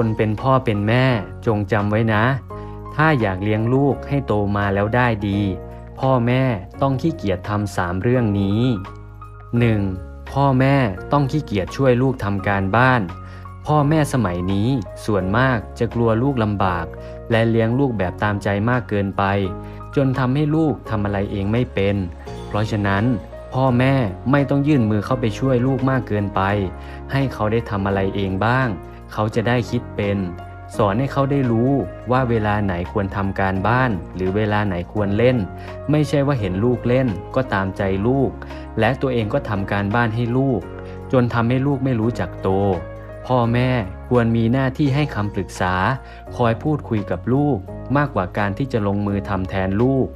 คนเป็นพ่อเป็นแม่จงจำไว้นะ ถ้าอยากเลี้ยงลูกให้โตมาแล้วได้ดี พ่อแม่ต้องขี้เกียจทำสามเรื่องนี้ 1. พ่อแม่ต้องขี้เกียจช่วยลูกทำการบ้าน พ่อแม่สมัยนี้ส่วนมากจะกลัวลูกลำบาก และเลี้ยงลูกแบบตามใจมากเกินไป จนทำให้ลูกทำอะไรเองไม่เป็น เพราะฉะนั้นพ่อแม่ไม่ต้องยื่นมือเข้าไปช่วยลูกมากเกินไป ให้เขาได้ทำอะไรเองบ้าง เขาจะได้คิดเป็น สอนให้เขาได้รู้ว่าเวลาไหนควรทำการบ้าน หรือเวลาไหนควรเล่น ไม่ใช่ว่าเห็นลูกเล่นก็ตามใจลูก และตัวเองก็ทำการบ้านให้ลูก จนทำให้ลูกไม่รู้จักโต พ่อแม่ควรมีหน้าที่ให้คำปรึกษา คอยพูดคุยกับลูก มากกว่าการที่จะลงมือทำแทนลูก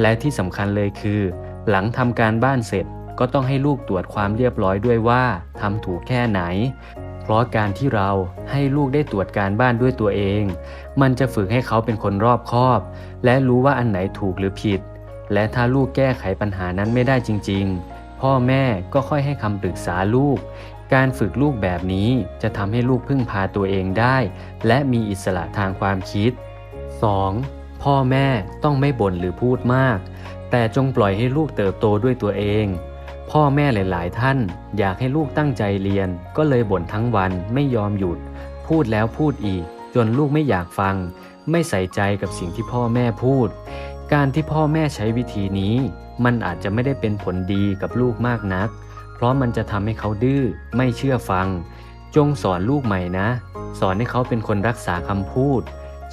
และที่สำคัญเลยคือ หลังทำการบ้านเสร็จก็ต้องให้ลูกตรวจความเรียบร้อยด้วยว่าทำถูกแค่ไหน เพราะการที่เราให้ลูกได้ตรวจการบ้านด้วยตัวเอง มันจะฝึกให้เขาเป็นคนรอบคอบ และรู้ว่าอันไหนถูกหรือผิด และถ้าลูกแก้ไขปัญหานั้นไม่ได้จริง ๆ พ่อแม่ก็ค่อยให้คำปรึกษาลูก การฝึกลูกแบบนี้จะทำให้ลูกพึ่งพาตัวเองได้ และมีอิสระทางความคิด 2. พ่อแม่ต้องไม่บ่นหรือพูดมาก แต่จงปล่อยให้ลูกเติบโตด้วยตัวเอง พ่อแม่หลาย ๆ ท่าน อยากให้ลูกตั้งใจเรียน ก็เลยบ่นทั้งวันไม่ยอมหยุด พูดแล้วพูดอีก จนลูกไม่อยากฟัง ไม่ใส่ใจกับสิ่งที่พ่อแม่พูด การที่พ่อแม่ใช้วิธีนี้ มันอาจจะไม่ได้เป็นผลดีกับลูกมากนัก เพราะมันจะทำให้เขาดื้อไม่เชื่อฟัง จงสอนลูกใหม่นะ สอนให้เขาเป็นคนรักษาคำพูด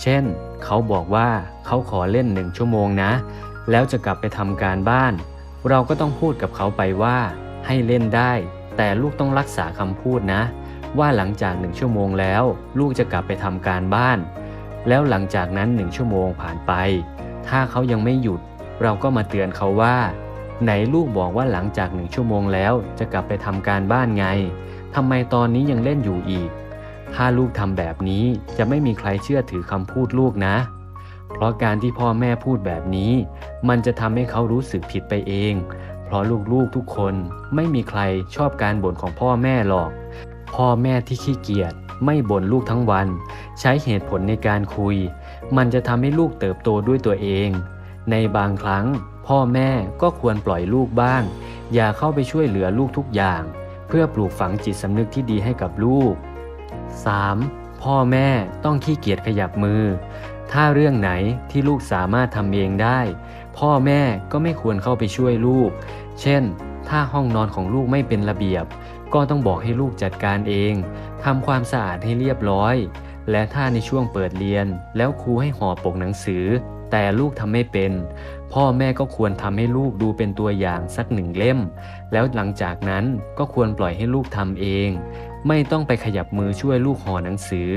เช่น เขาบอกว่าเขาขอเล่นหนึ่งชั่วโมงนะ แล้วจะกลับไปทำการบ้าน เราก็ต้องพูดกับเขาไปว่าให้เล่นได้ แต่ลูกต้องรักษาคำพูดนะ ว่าหลังจากหนึ่งชั่วโมงแล้ว ลูกจะกลับไปทำการบ้าน แล้วหลังจากนั้นหนึ่งชั่วโมงผ่านไป ถ้าเขายังไม่หยุด เราก็มาเตือนเขาว่า ไหนลูกบอกว่าหลังจากหนึ่งชั่วโมงแล้วจะกลับไปทำการบ้านไงทำไมตอนนี้ยังเล่นอยู่อีก ถ้าลูกทำแบบนี้จะไม่มีใครเชื่อถือคำพูดลูกนะ เพราะการที่พ่อแม่พูดแบบนี้ มันจะทำให้เขารู้สึกผิดไปเอง เพราะลูกๆทุกคนไม่มีใครชอบการบ่นของพ่อแม่หรอก พ่อแม่ที่ขี้เกียจไม่บ่นลูกทั้งวัน ใช้เหตุผลในการคุย มันจะทำให้ลูกเติบโตด้วยตัวเอง ในบางครั้ง พ่อแม่ก็ควรปล่อยลูกบ้าง อย่าเข้าไปช่วยเหลือลูกทุกอย่าง เพื่อปลูกฝังจิตสำนึกที่ดีให้กับลูก 3. พ่อแม่ต้องขี้เกียจขยับมือ ถ้าเรื่องไหนที่ลูกสามารถทำเองได้ พ่อแม่ก็ไม่ควรเข้าไปช่วยลูก เช่น ถ้าห้องนอนของลูกไม่เป็นระเบียบ ก็ต้องบอกให้ลูกจัดการเองทำความสะอาดให้เรียบร้อย และถ้าในช่วงเปิดเรียน แล้วครูให้ห่อปกหนังสือ แต่ลูกทำไม่เป็น พ่อแม่ก็ควรทำให้ลูกดูเป็นตัวอย่างสักหนึ่งเล่ม แล้วหลังจากนั้นก็ควรปล่อยให้ลูกทำเอง ไม่ต้องไปขยับมือช่วยลูกห่อหนังสือ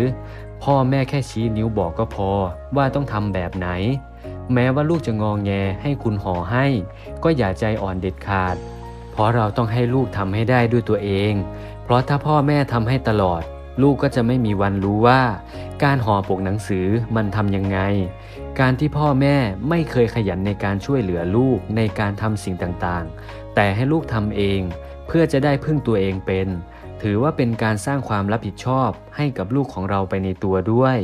พ่อแม่แค่ชี้นิ้วบอกก็พอว่าต้องทำแบบไหน แม้ว่าลูกจะงองแงให้คุณห่อให้ ก็อย่าใจอ่อนเด็ดขาด เพราะเราต้องให้ลูกทำให้ได้ด้วยตัวเอง เพราะถ้าพ่อแม่ทำให้ตลอด ลูกก็จะไม่มีวันรู้ว่า การห่อปกหนังสือมันทำยังไง การที่พ่อแม่ไม่เคยขยันในการช่วยเหลือลูกในการทำสิ่งต่างๆ แต่ให้ลูกทำเอง เพื่อจะได้พึ่งตัวเองเป็น ถือว่าเป็นการสร้างความรับผิดชอบให้กับลูกของเราไปในตัวด้วย